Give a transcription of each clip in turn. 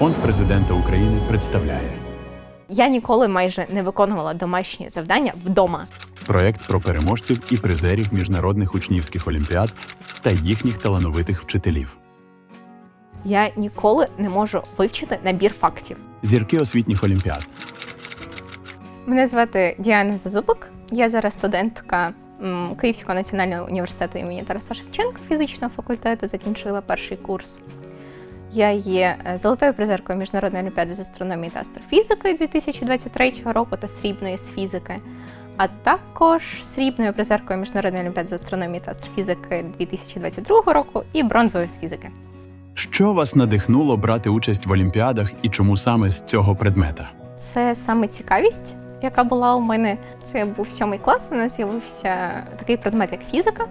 Фонд президента України представляє Я ніколи майже не виконувала домашні завдання вдома. проект про переможців і призерів міжнародних учнівських олімпіад та їхніх талановитих вчителів. Я ніколи не можу вивчити набір фактів. Зірки освітніх олімпіад, Мене звати Діана Зазубик. Я зараз студентка Київського національного університету імені Тараса Шевченка фізичного факультету. Закінчила перший курс. Я є е, золотою призеркою міжнародної олімпіади з астрономії та астрофізики 2023 року та срібної з фізики. А також срібною призеркою міжнародної олімпіади з астрономії та астрофізики 2022 року і бронзовою з фізики. що вас надихнуло брати участь в олімпіадах і чому саме з цього предмета? Це саме цікавість, яка була у мене. Це був сьомий клас. У нас з'явився такий предмет, як фізика.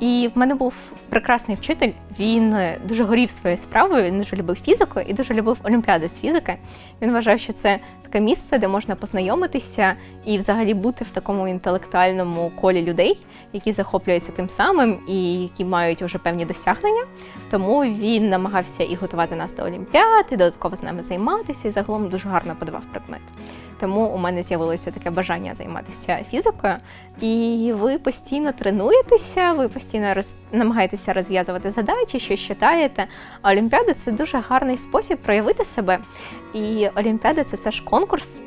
І в мене був прекрасний вчитель. Він е, дуже горів своєю справою, він дуже любив фізику і дуже любив олімпіади з фізики. Він вважав, що це таке місце, де можна познайомитися і взагалі бути в такому інтелектуальному колі людей, які захоплюються тим самим і які мають вже певні досягнення. Тому він намагався і готувати нас до олімпіад, і додатково з нами займатися, і загалом дуже гарно подавав предмет. Тому у мене з'явилося таке бажання займатися фізикою. І ви постійно тренуєтеся, ви постійно роз... намагаєтеся розв'язувати задачі, щось читаєте. А Олімпіади це дуже гарний спосіб проявити себе. І Олімпіади це все ж конкурс,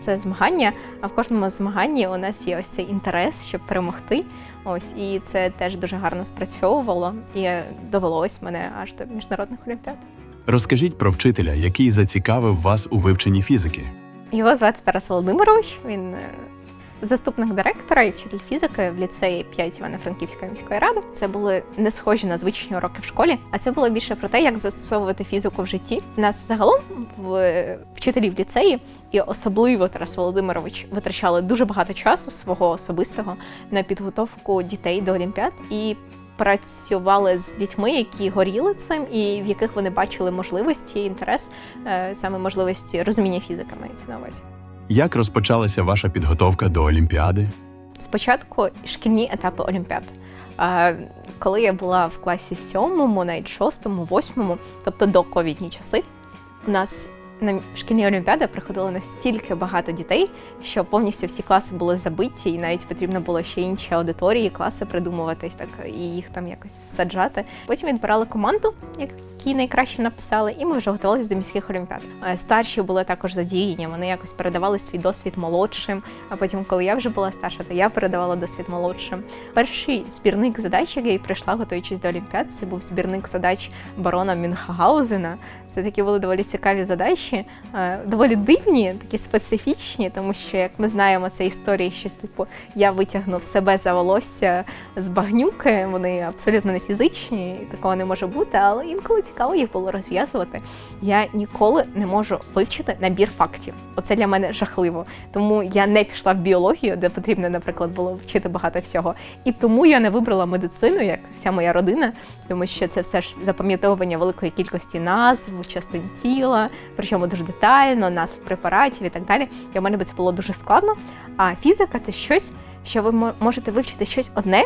це змагання. А в кожному змаганні у нас є ось цей інтерес, щоб перемогти. Ось і це теж дуже гарно спрацьовувало, і довелось мене аж до міжнародних олімпіад. Розкажіть про вчителя, який зацікавив вас у вивченні фізики. Його звати Тарас Володимирович. Він е, заступник директора і вчитель фізики в ліцеї 5 Івано-Франківської міської ради. Це були не схожі на звичні уроки в школі, а це було більше про те, як застосовувати фізику в житті. У нас загалом в вчителів ліцеї, і особливо Тарас Володимирович витрачали дуже багато часу свого особистого на підготовку дітей до олімпіад і. Працювали з дітьми, які горіли цим, і в яких вони бачили можливості, інтерес, е, саме можливості розуміння фізики мається на увазі. Як розпочалася ваша підготовка до олімпіади? Спочатку шкільні етапи Олімпіад. Коли я була в класі сьомому, навіть шостому, восьмому, тобто до ковідні часи, у нас на шкільні олімпіади приходило настільки багато дітей, що повністю всі класи були забиті, і навіть потрібно було ще інші аудиторії, класи придумувати так і їх там якось саджати. Потім відбирали команду, які найкраще написали, і ми вже готувалися до міських олімпіад. Е, Старші були також задіяні. Вони якось передавали свій досвід молодшим. А потім, коли я вже була старша, то я передавала досвід молодшим. Перший збірник задач, який прийшла, готуючись до олімпіад, це був збірник задач барона Мюнхгаузена. Це такі були доволі цікаві задачі, е, доволі дивні, такі специфічні, тому що, як ми знаємо, це історії, щось типу я витягнув себе за волосся з багнюки. Вони абсолютно не фізичні, і такого не може бути, але інколи цікаво їх було розв'язувати. Я ніколи не можу вивчити набір фактів. Оце для мене жахливо. Тому я не пішла в біологію, де потрібно, наприклад, було вчити багато всього. І тому я не вибрала медицину, як вся моя родина, тому що це все ж запам'ятовування великої кількості назв, частин тіла, причому дуже детально, назв препаратів і так далі. І в мене би це було дуже складно. А фізика це щось, що ви мо- можете вивчити щось одне.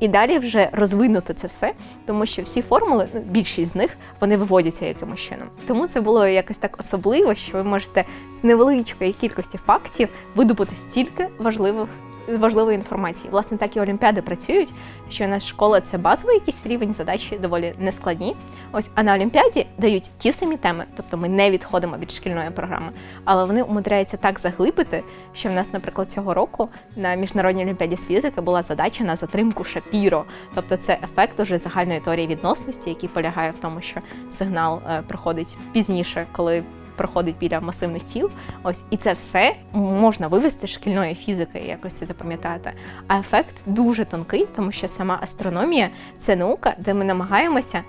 І далі вже розвинути це все, тому що всі формули, ну, більшість з них, вони виводяться якимось чином. Тому це було якось так особливо, що ви можете з невеличкої кількості фактів видобути стільки важливих важливої інформації. Власне, так і олімпіади працюють, що наша школа це базовий якийсь рівень задачі доволі нескладні. Ось а на олімпіаді дають ті самі теми, тобто ми не відходимо від шкільної програми, але вони умудряються так заглибити, що в нас, наприклад, цього року на міжнародній олімпіаді з фізики була задача на затримку Шапіро. Тобто це ефект уже загальної теорії відносності, який полягає в тому, що сигнал е, проходить пізніше, коли проходить біля масивних тіл. Ось і це все можна вивести з шкільної фізики, і якось це запам'ятати. А ефект дуже тонкий, тому що сама астрономія це наука, де ми намагаємося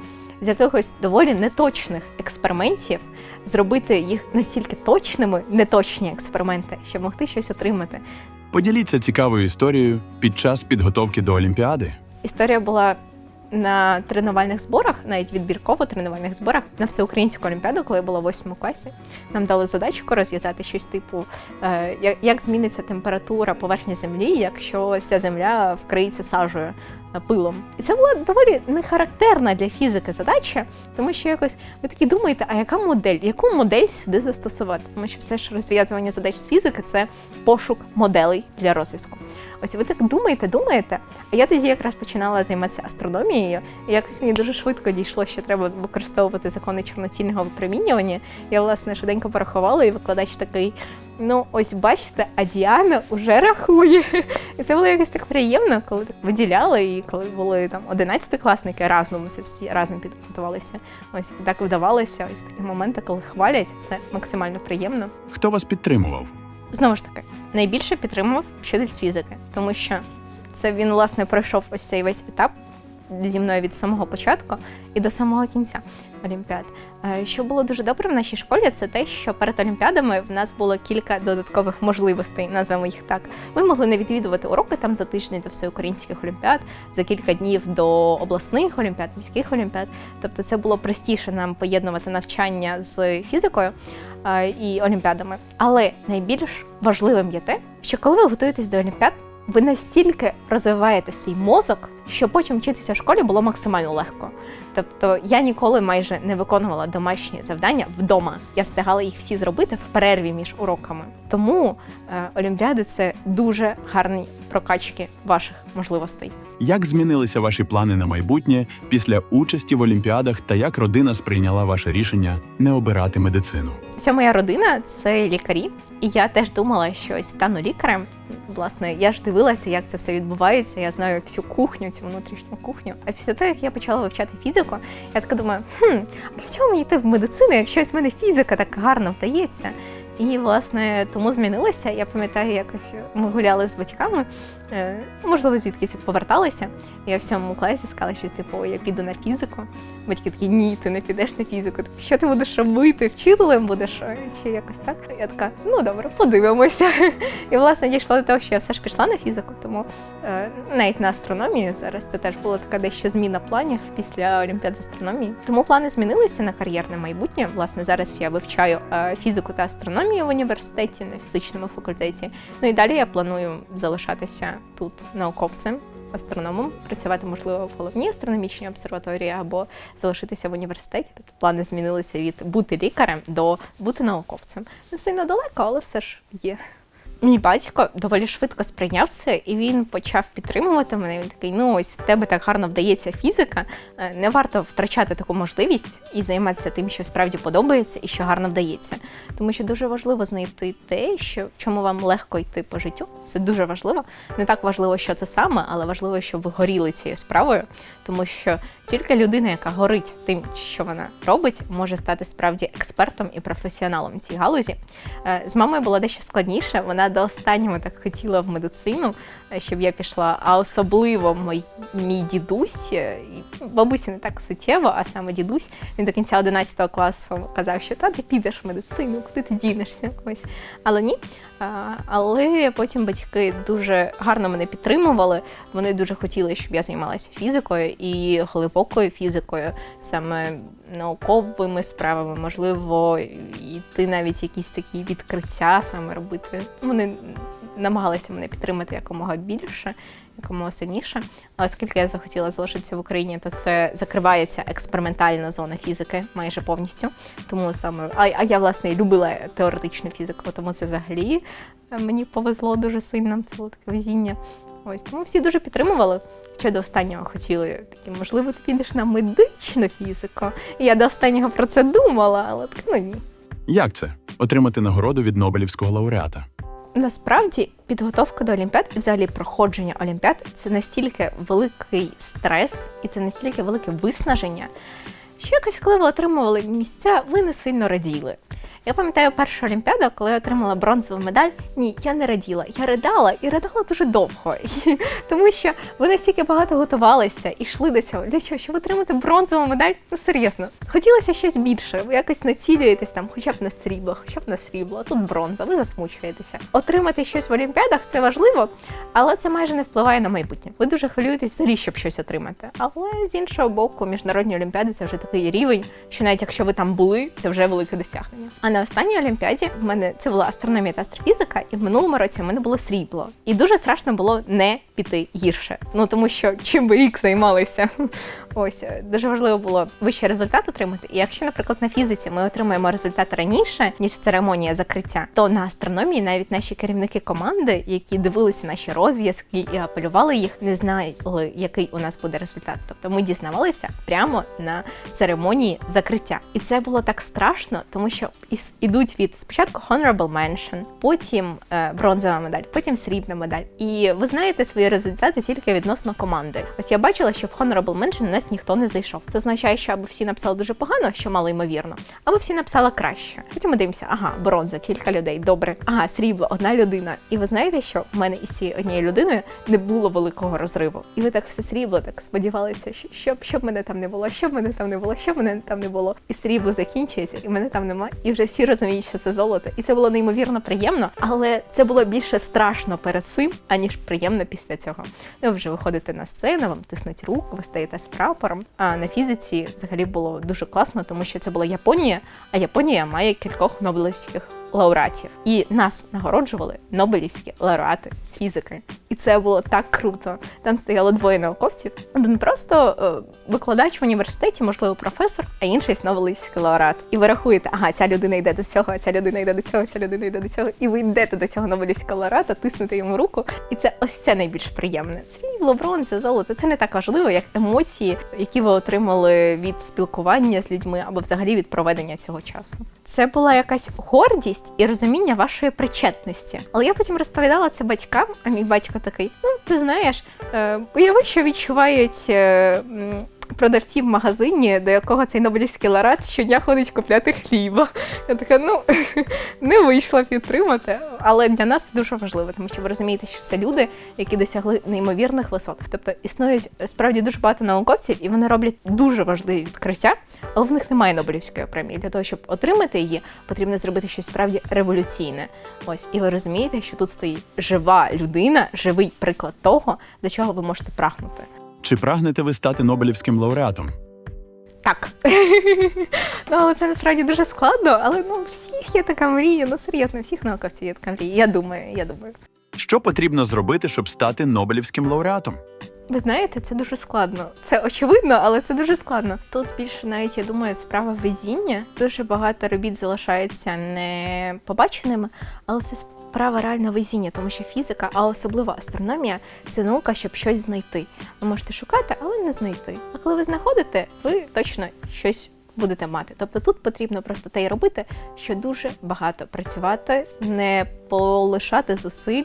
з якихось доволі неточних експериментів зробити їх настільки точними, неточні експерименти, щоб могти щось отримати. Поділіться цікавою історією під час підготовки до олімпіади. Історія була на тренувальних зборах, навіть відбірково тренувальних зборах на всеукраїнську олімпіаду, коли я була в восьмому класі. Нам дали задачку розв'язати щось типу, е, як зміниться температура поверхні землі, якщо вся земля вкриється сажею. Е, пилом. І це була доволі не характерна для фізики задача, тому що якось ви такі думаєте, а яка модель? Яку модель сюди застосувати? Тому що все ж розв'язування задач з фізики це пошук моделей для розв'язку. Ось ви так думаєте, думаєте. А я тоді якраз починала займатися астрономією, і якось мені дуже швидко дійшло, що треба використовувати закони чорноцільного випромінювання. Я власне швиденько порахувала, і викладач такий. Ну, ось бачите, а Діана вже рахує. І це було якось так приємно, коли так виділяли, і коли були там 11-класники разом, це всі разом підготувалися. Ось і так вдавалося. Ось такі моменти, коли хвалять, це максимально приємно. Хто вас підтримував? Знову ж таки, найбільше підтримував вчитель з фізики, тому що це він власне пройшов ось цей весь етап зі мною від самого початку і до самого кінця Олімпіад. Е, Що було дуже добре в нашій школі, це те, що перед Олімпіадами в нас було кілька додаткових можливостей, назвемо їх так. Ми могли не відвідувати уроки там за тиждень до всеукраїнських олімпіад, за кілька днів до обласних олімпіад, міських олімпіад. Тобто це було простіше нам поєднувати навчання з фізикою е, і олімпіадами. Але найбільш важливим є те, що коли ви готуєтесь до олімпіад, ви настільки розвиваєте свій мозок, що потім вчитися в школі було максимально легко. Тобто я ніколи майже не виконувала домашні завдання вдома. Я встигала їх всі зробити в перерві між уроками. Тому е, олімпіади це дуже гарні прокачки ваших можливостей. Як змінилися ваші плани на майбутнє після участі в олімпіадах та як родина сприйняла ваше рішення не обирати медицину? Вся моя родина це лікарі, і я теж думала, що стану лікарем. Власне, я ж дивилася, як це все відбувається. Я знаю всю кухню, цю внутрішню кухню. А після того, як я почала вивчати фізику, я така думаю, хм, а для чого мені йти в медицину, якщо ось в мене фізика так гарно вдається? І власне тому змінилося. Я пам'ятаю, якось ми гуляли з батьками, е, можливо, звідкись поверталися. Я в сьомому класі сказала щось типу, я піду на фізику. Батьки такі, ні, ти не підеш на фізику. Що ти будеш робити? Вчителем будеш чи якось так? Я така, ну добре, подивимося. І власне дійшло до того, що я все ж пішла на фізику, тому е, навіть на астрономію зараз це теж була така дещо зміна планів після Олімпіад з астрономії. Тому плани змінилися на кар'єрне майбутнє. Власне, зараз я вивчаю е, фізику та астрономію в університеті на фізичному факультеті. Ну і далі я планую залишатися тут науковцем. Астрономом працювати можливо в головній астрономічній обсерваторії або залишитися в університеті. Тобто плани змінилися від бути лікарем до бути науковцем. Не сильно далеко, але все ж є. Мій батько доволі швидко сприйняв це, і він почав підтримувати мене. Він такий: ну ось в тебе так гарно вдається фізика. е, Не варто втрачати таку можливість і займатися тим, що справді подобається і що гарно вдається. Тому що дуже важливо знайти те, що в чому вам легко йти по життю. Це дуже важливо. Не так важливо, що це саме, але важливо, щоб ви горіли цією справою, тому що тільки людина, яка горить тим, що вона робить, може стати справді експертом і професіоналом в цій галузі. Е, З мамою було дещо складніше. Вона до останнього так хотіла в медицину, е, щоб я пішла. А особливо мій, мій дідусь, е, бабусі не так суттєво, а саме дідусь. Він до кінця 11 класу казав, що та ти підеш в медицину, куди ти дінешся. Ось. Але ні. А, Але потім батьки дуже гарно мене підтримували. Вони дуже хотіли, щоб я займалася фізикою і глибокою фізикою, саме науковими справами, можливо, йти навіть якісь такі відкриття саме робити. Вони намагалися мене підтримати якомога більше, якомога сильніше. А оскільки я захотіла залишитися в Україні, то це закривається експериментальна зона фізики майже повністю. Тому саме, а, а я власне і любила теоретичну фізику, тому це взагалі е, мені повезло дуже сильно. Це було таке везіння. Ось тому всі дуже підтримували. Ще до останнього хотіли такі, можливо, ти підеш на медичну фізику. Я до останнього про це думала, але так ну ні. Як це отримати нагороду від Нобелівського лауреата? Насправді підготовка до Олімпіад і взагалі проходження Олімпіад це настільки великий стрес і це настільки велике виснаження, що якось, коли ви отримували місця, ви не сильно раділи. Я пам'ятаю першу Олімпіаду, коли я отримала бронзову медаль. Ні, я не раділа. Я ридала і ридала дуже довго. Тому що ви настільки багато готувалися і йшли до цього. Для чого? Щоб отримати бронзову медаль? Ну серйозно, хотілося щось більше. Ви якось націлюєтесь там, хоча б на срібло, хоча б на срібло, тут бронза, ви засмучуєтеся. Отримати щось в Олімпіадах це важливо, але це майже не впливає на майбутнє. Ви дуже хвилюєтесь взагалі, щоб щось отримати. Але з іншого боку, міжнародні олімпіади це вже такий рівень, що навіть якщо ви там були, це вже велике досягнення. На останній олімпіаді в мене це була астрономія та астрофізика, і в минулому році в мене було срібло. І дуже страшно було не піти гірше. Ну тому що чим би рік займалися. Ось е, дуже важливо було вищий результат отримати. І якщо, наприклад, на фізиці ми отримуємо результат раніше, ніж церемонія закриття, то на астрономії навіть наші керівники команди, які дивилися наші розв'язки і апелювали їх, не знали, який у нас буде результат. Тобто ми дізнавалися прямо на церемонії закриття. І це було так страшно, тому що ідуть від спочатку honorable mention, потім е, бронзова медаль, потім срібна медаль. І ви знаєте свої результати тільки відносно команди. Ось я бачила, що в honorable mention на нас ніхто не зайшов. Це означає, що або всі написали дуже погано, що мало ймовірно, або всі написали краще. Потім ми дивимося, ага, бронза, кілька людей, добре. Ага, срібло, одна людина. І ви знаєте, що в мене із цією однією людиною не було великого розриву. І ви так все срібло, так сподівалися, що щоб, щоб мене там не було, щоб мене там не було, щоб мене там не було. І срібло закінчується, і мене там нема. І вже всі розуміють, що це золото. І це було неймовірно приємно, але це було більше страшно перед цим, аніж приємно після цього. Ну, ви вже виходите на сцену, вам тиснуть руку, ви стаєте з прапором. А на фізиці взагалі було дуже класно, тому що це була Японія, а Японія має кількох нобелівських лауреатів. І нас нагороджували нобелівські лауреати з фізики. І це було так круто. Там стояло двоє науковців. Один просто е, викладач в університеті, можливо, професор, а інший нобелівський лауреат. І ви рахуєте, ага, ця людина йде до цього, а ця людина йде до цього, ця людина йде до цього. І ви йдете до цього нобелівського лауреата, тиснете йому руку. І це ось це найбільш приємне. Срібло, бронза, золото. Це не так важливо, як емоції, які ви отримали від спілкування з людьми або взагалі від проведення цього часу. Це була якась гордість і розуміння вашої причетності. Але я потім розповідала це батькам, а мій батько такий: ну ти знаєш, е, уяви, що відчувають. Продавці в магазині, до якого цей Нобелівський лауреат щодня ходить купляти хліба. Я така, ну не вийшла підтримати. Але для нас це дуже важливо, тому що ви розумієте, що це люди, які досягли неймовірних висот. Тобто існують справді дуже багато науковців, і вони роблять дуже важливі відкриття, але в них немає Нобелівської премії. Для того, щоб отримати її, потрібно зробити щось справді революційне. Ось, і ви розумієте, що тут стоїть жива людина, живий приклад того, до чого ви можете прагнути. Чи прагнете ви стати Нобелівським лауреатом? Так. ну, але це насправді дуже складно, але ну, у всіх є така мрія. Ну, серйозно, у всіх науковців є така мрія. Я думаю, я думаю. Що потрібно зробити, щоб стати Нобелівським лауреатом? Ви знаєте, це дуже складно. Це очевидно, але це дуже складно. Тут більше навіть я думаю, справа везіння. Дуже багато робіт залишається не побаченими, але це справа реально везіння, тому що фізика, а особливо астрономія, це наука, щоб щось знайти. Ви можете шукати, але не знайти. А коли ви знаходите, ви точно щось. Будете мати. Тобто тут потрібно просто те й робити, що дуже багато працювати, не полишати зусиль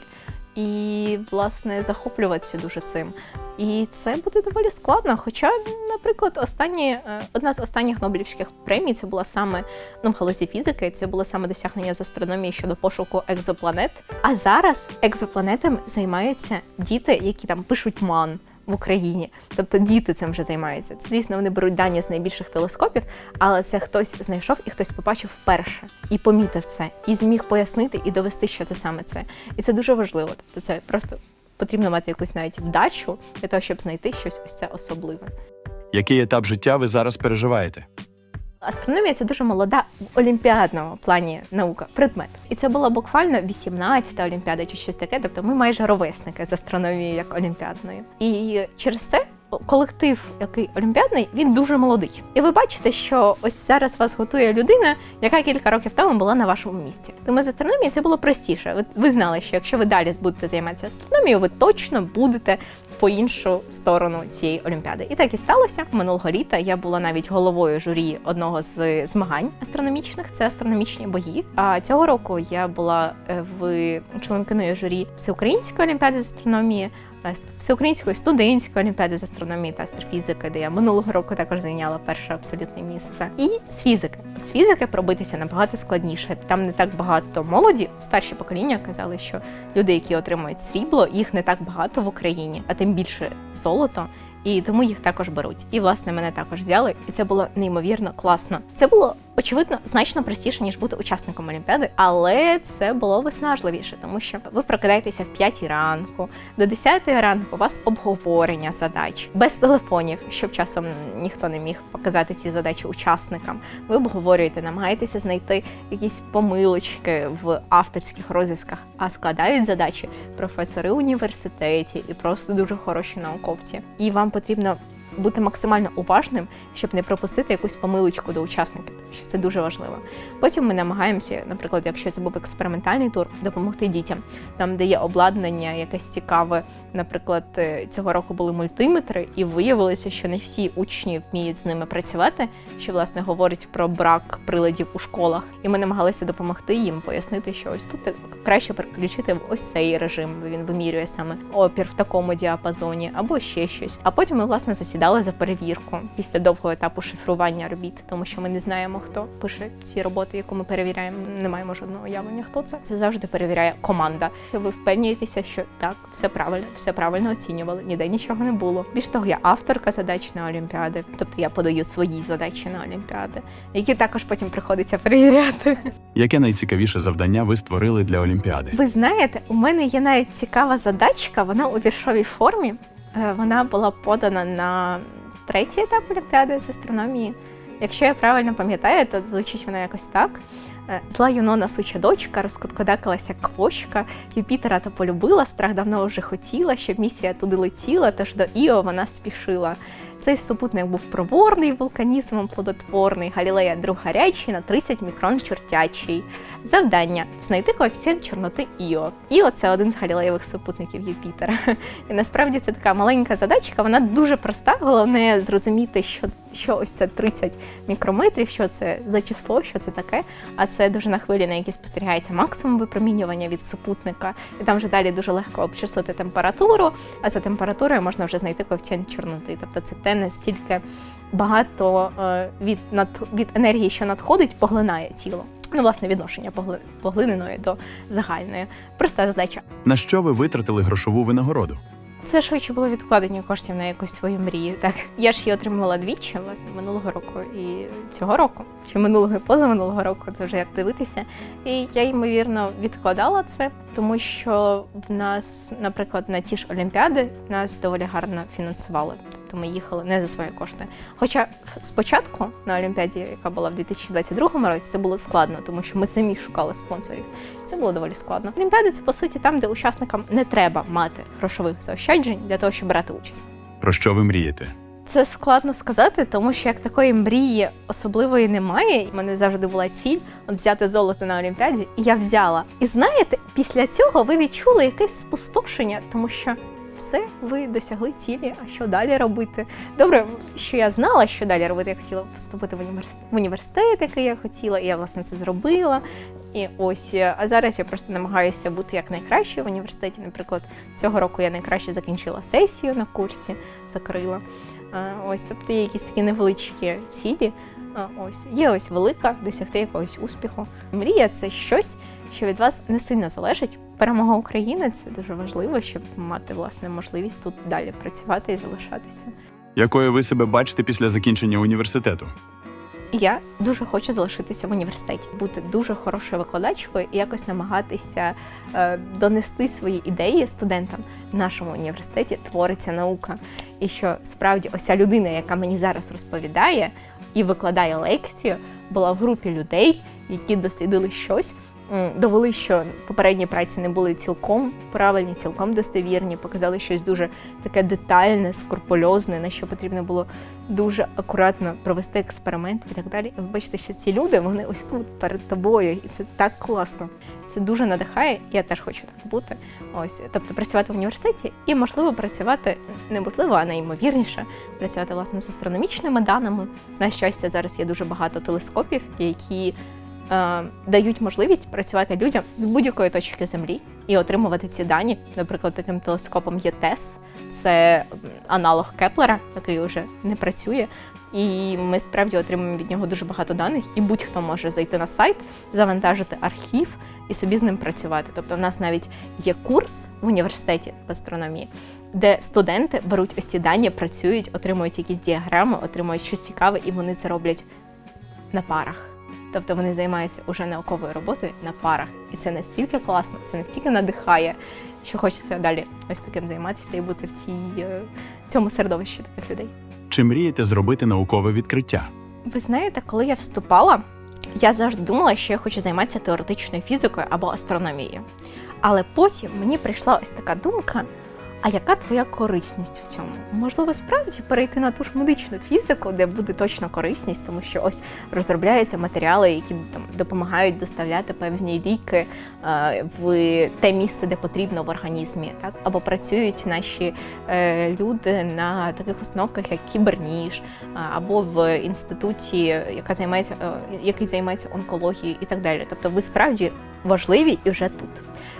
і, власне, захоплюватися дуже цим. І це буде доволі складно. Хоча, наприклад, останні е, одна з останніх Нобелівських премій це була саме ну, в галузі фізики, це було саме досягнення з астрономії щодо пошуку екзопланет. А зараз екзопланетами займаються діти, які там пишуть ман. В Україні, тобто діти цим вже займаються. Це, звісно, вони беруть дані з найбільших телескопів, але це хтось знайшов і хтось побачив вперше і помітив це, і зміг пояснити і довести, що це саме це. І це дуже важливо. Тобто, це просто потрібно мати якусь навіть вдачу для того, щоб знайти щось ось це особливе. Який етап життя ви зараз переживаєте? Астрономія це дуже молода в олімпіадному плані наука, предмет. І це була буквально 18-та олімпіада чи щось таке. Тобто ми майже ровесники з астрономією як олімпіадної. І через це колектив, який олімпіадний, він дуже молодий. І ви бачите, що ось зараз вас готує людина, яка кілька років тому була на вашому місці. Тому з астрономії це було простіше. Ви, ви знали, що якщо ви далі будете займатися астрономією, ви точно будете по іншу сторону цієї олімпіади. І так і сталося. Минулого літа я була навіть головою журі одного з змагань астрономічних. Це астрономічні бої. А цього року я була е, в членкиною журі всеукраїнської олімпіади з астрономії. Е, Всеукраїнської студентської олімпіади з астрономії та астрофізики, де я минулого року також зайняла перше абсолютне місце. І з фізики. З фізики пробитися набагато складніше. Там не так багато молоді. Старші покоління казали, що люди, які отримують срібло, їх не так багато в Україні, а тим більше золото. І тому їх також беруть. І власне мене також взяли, і це було неймовірно класно. Це було Очевидно, значно простіше, ніж бути учасником Олімпіади, але це було виснажливіше, тому що ви прокидаєтеся в 5 ранку, до 10 ранку у вас обговорення задач без телефонів, щоб часом ніхто не міг показати ці задачі учасникам. Ви обговорюєте, намагаєтеся знайти якісь помилочки в авторських розв'язках, а складають задачі професори університеті і просто дуже хороші науковці. І вам потрібно бути максимально уважним, щоб не пропустити якусь помилочку до учасників. що Це дуже важливо. Потім ми намагаємося, наприклад, якщо це був експериментальний тур, допомогти дітям. Там, де є обладнання, якесь цікаве. Наприклад, е, цього року були мультиметри, і виявилося, що не всі учні вміють з ними працювати, що власне говорить про брак приладів у школах. І ми намагалися допомогти їм пояснити, що ось тут краще переключити в ось цей режим. Він вимірює саме опір в такому діапазоні або ще щось. А потім ми власне засідали за перевірку після довгого етапу шифрування робіт, тому що ми не знаємо, хто пише ці роботи, яку ми перевіряємо. Не маємо жодного уявлення, хто це. Це завжди перевіряє команда. Ви впевнюєтеся, що так, все правильно, все правильно оцінювали, ніде нічого не було. Більш того, я авторка задач на Олімпіади, тобто я подаю свої задачі на Олімпіади, які також потім приходиться перевіряти. Яке найцікавіше завдання ви створили для Олімпіади? Ви знаєте, у мене є навіть цікава задачка, вона у віршовій формі. Е, Вона була подана на третій етап Олімпіади з астрономії. Якщо я правильно пам'ятаю, то звучить вона якось так. Е, Зла Юнона суча дочка, розкоткодакалася квочка, Юпітера то полюбила, страх давно вже хотіла, щоб місія туди летіла, тож до Іо вона спішила. Цей супутник був проворний, вулканізмом плодотворний, Галілея друг гарячий на 30 мікрон чортячий. Завдання знайти коефіцієнт чорноти Іо. Іо це один з галілеєвих супутників Юпітера. І насправді це така маленька задачка, вона дуже проста. Головне зрозуміти, що, що ось це 30 мікрометрів, що це за число, що це таке. А це дуже на хвилі, на якій спостерігається максимум випромінювання від супутника. І там вже далі дуже легко обчислити температуру, а за температурою можна вже знайти коефіцієнт чорноти. Тобто це те, настільки багато е, від, над, від енергії, що надходить, поглинає тіло. Ну, власне, відношення погли- поглиненої до загальної. Проста задача. На що ви витратили грошову винагороду? Це швидше було відкладення коштів на якусь свою мрію. Так я ж її отримувала двічі, власне, минулого року і цього року, чи минулого і позаминулого року, це вже як дивитися. І я ймовірно відкладала це, тому що в нас, наприклад, на ті ж олімпіади нас доволі гарно фінансували. Тобто ми їхали не за свої кошти. Хоча спочатку на Олімпіаді, яка була в 2022 році, це було складно, тому що ми самі шукали спонсорів. Це було доволі складно. Олімпіади це по суті там, де учасникам не треба мати грошових заощаджень для того, щоб брати участь. Про що ви мрієте? Це складно сказати, тому що як такої мрії особливої немає. У мене завжди була ціль от взяти золото на Олімпіаді, і я взяла. І знаєте, після цього ви відчули якесь спустошення, тому що все, ви досягли цілі. А що далі робити? Добре, що я знала, що далі робити. Я хотіла поступити в університет, в університет, який я хотіла, і я власне це зробила. І ось, е, а зараз я просто намагаюся бути як найкраще в університеті. Наприклад, цього року я найкраще закінчила сесію на курсі, закрила. Е, Ось, тобто є якісь такі невеличкі цілі. Е, Ось є ось велика досягти якогось успіху. Мрія це щось, що від вас не сильно залежить. Перемога України це дуже важливо, щоб мати власне можливість тут далі працювати і залишатися. Якою ви себе бачите після закінчення університету? Я дуже хочу залишитися в університеті, бути дуже хорошою викладачкою і якось намагатися е, донести свої ідеї студентам. В нашому університеті твориться наука. І що справді ось ця людина, яка мені зараз розповідає і викладає лекцію, була в групі людей, які дослідили щось. Довели, що попередні праці не були цілком правильні, цілком достовірні, показали щось дуже таке детальне, скрупульозне, на що потрібно було дуже акуратно провести експеримент і так далі. І ви бачите, що ці люди вони ось тут перед тобою, і це так класно. Це дуже надихає. Я теж хочу так бути. Ось, тобто працювати в університеті і можливо працювати неможливо, а найімовірніше працювати власне з астрономічними даними. На щастя, зараз є дуже багато телескопів, які е, дають можливість працювати людям з будь-якої точки землі і отримувати ці дані. Наприклад, таким телескопом є ТЕС, це аналог Кеплера, який вже не працює. І ми справді отримуємо від нього дуже багато даних, і будь-хто може зайти на сайт, завантажити архів і собі з ним працювати. Тобто, в нас навіть є курс в університеті в астрономії, де студенти беруть ось ці дані, працюють, отримують якісь діаграми, отримують щось цікаве, і вони це роблять на парах. Тобто вони займаються уже науковою роботою на парах. І це настільки класно, це настільки надихає, що хочеться далі ось таким займатися і бути в цій, е, цьому середовищі таких людей. Чи мрієте зробити наукове відкриття? Ви знаєте, коли я вступала, я завжди думала, що я хочу займатися теоретичною фізикою або астрономією. Але потім мені прийшла ось така думка: а яка твоя корисність в цьому? Можливо, справді перейти на ту ж медичну фізику, де буде точно корисність, тому що ось розробляються матеріали, які там допомагають доставляти певні ліки е, в те місце, де потрібно в організмі, так або працюють наші е, люди на таких установках, як кіберніж, а, або в інституті, яка займається, е, який займається онкологією і так далі. Тобто ви справді важливі і вже тут.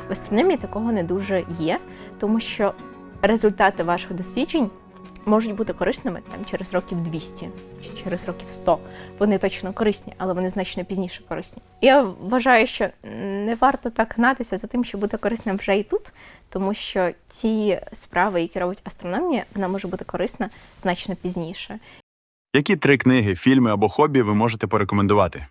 В астрономії такого не дуже є, тому що результати ваших досліджень можуть бути корисними там через років 200 чи через років 100. Вони точно корисні, але вони значно пізніше корисні. Я вважаю, що не варто так гнатися за тим, щоб бути корисним вже і тут, тому що ті справи, які робить астрономія, вона може бути корисна значно пізніше. Які три книги, фільми або хобі ви можете порекомендувати?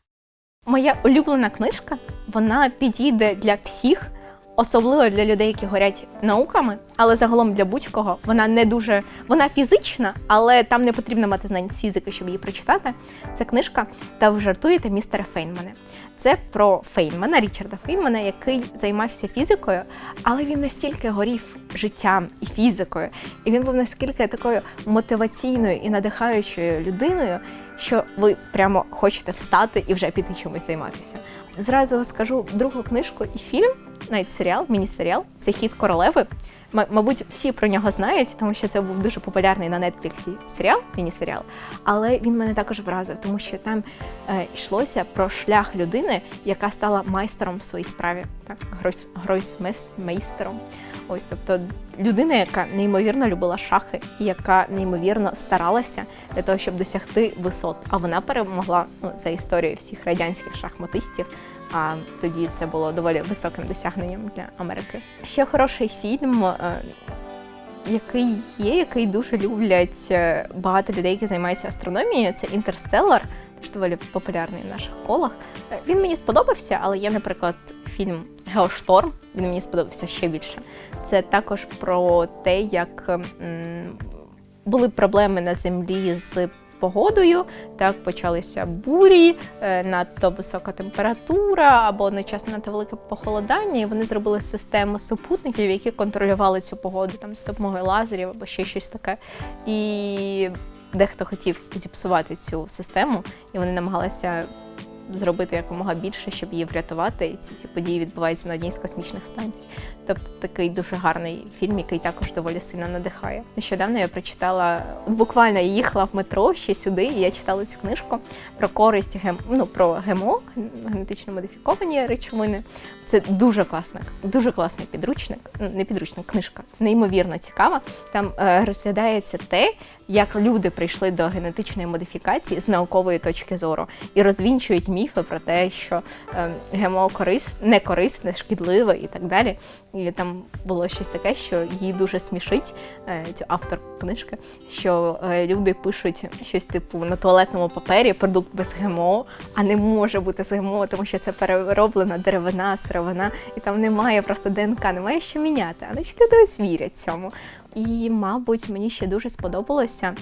Моя улюблена книжка вона підійде для всіх, особливо для людей, які горять науками, але загалом для будь-кого вона не дуже вона фізична, але там не потрібно мати знань з фізики, щоб її прочитати. Це книжка Та ви жартуєте містера Фейнмана. Це про Фейнмана, Річарда Фейнмана, який займався фізикою, але він настільки горів життям і фізикою, і він був наскільки такою мотиваційною і надихаючою людиною, що ви прямо хочете встати і вже піти чимось займатися. Зразу скажу другу книжку і фільм, навіть серіал, міні-серіал це хід королеви. Мабуть, всі про нього знають, тому що це був дуже популярний на Нетфліксі серіал, міні-серіал. Але він мене також вразив, тому що там е, йшлося про шлях людини, яка стала майстером в своїй справі, так гройс. Ось, тобто людина, яка неймовірно любила шахи, і яка неймовірно старалася для того, щоб досягти висот. А вона перемогла ну, за історією всіх радянських шахматистів. А тоді це було доволі високим досягненням для Америки. Ще хороший фільм, е, який є, який дуже люблять е, багато людей, які займаються астрономією. Це Інтерстеллар, теж доволі популярний в наших колах. Е, Він мені сподобався, але є, наприклад, фільм Геошторм. Він мені сподобався ще більше. Це також про те, як були проблеми на землі з погодою, так почалися бурі, е, надто висока температура або одночасно надто велике похолодання. І вони зробили систему супутників, які контролювали цю погоду там за допомогою лазерів або ще щось таке. І дехто хотів зіпсувати цю систему, і вони намагалися зробити якомога більше, щоб її врятувати. І ці, ці події відбуваються на одній з космічних станцій. Тобто такий дуже гарний фільм, який також доволі сильно надихає. Нещодавно я прочитала, буквально їхала в метро ще сюди, і я читала цю книжку про користь гем, ну, про ГМО, генетично модифіковані речовини. Це дуже класна, дуже класний підручник, не підручник, книжка, неймовірно цікава. Там е, розглядається те, як люди прийшли до генетичної модифікації з наукової точки зору і розвінчують міфи про те, що е, ГМО корис, не корисне, шкідливе і так далі. І там було щось таке, що її дуже смішить, е, цю автор книжки, що е, люди пишуть щось типу на туалетному папері продукт без ГМО, а не може бути з ГМО, тому що це перероблена деревина, сировина, і там немає просто ДНК, немає що міняти. Але ж люди вірять цьому. І, мабуть, мені ще дуже сподобалося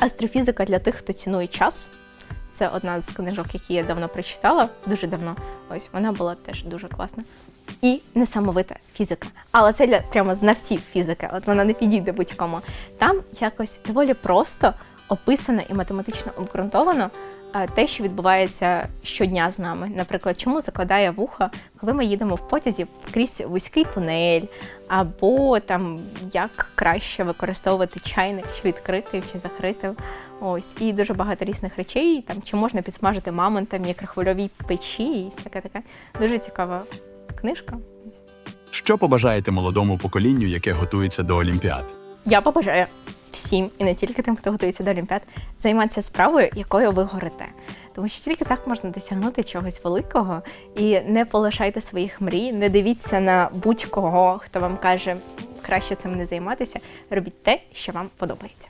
астрофізика для тих, хто цінує час. Це одна з книжок, які я давно прочитала, дуже давно. Ось вона була теж дуже класна. І несамовита фізика. Але це для прямо знавців фізики. От вона не підійде будь-кому. Там якось доволі просто описано і математично обґрунтовано е, те, що відбувається щодня з нами. Наприклад, чому закладає вуха, коли ми їдемо в потязі крізь вузький тунель, або там як краще використовувати чайник, чи відкритий, чи закритий. Ось і дуже багато різних речей. Там чи можна підсмажити мамонта в мікрохвильовій печі, і всяке таке. Дуже цікава книжка. Що побажаєте молодому поколінню, яке готується до Олімпіад? Я побажаю всім, і не тільки тим, хто готується до Олімпіад, займатися справою, якою ви горите. Тому що тільки так можна досягнути чогось великого і не полишайте своїх мрій, не дивіться на будь-кого, хто вам каже, краще цим не займатися. Робіть те, що вам подобається.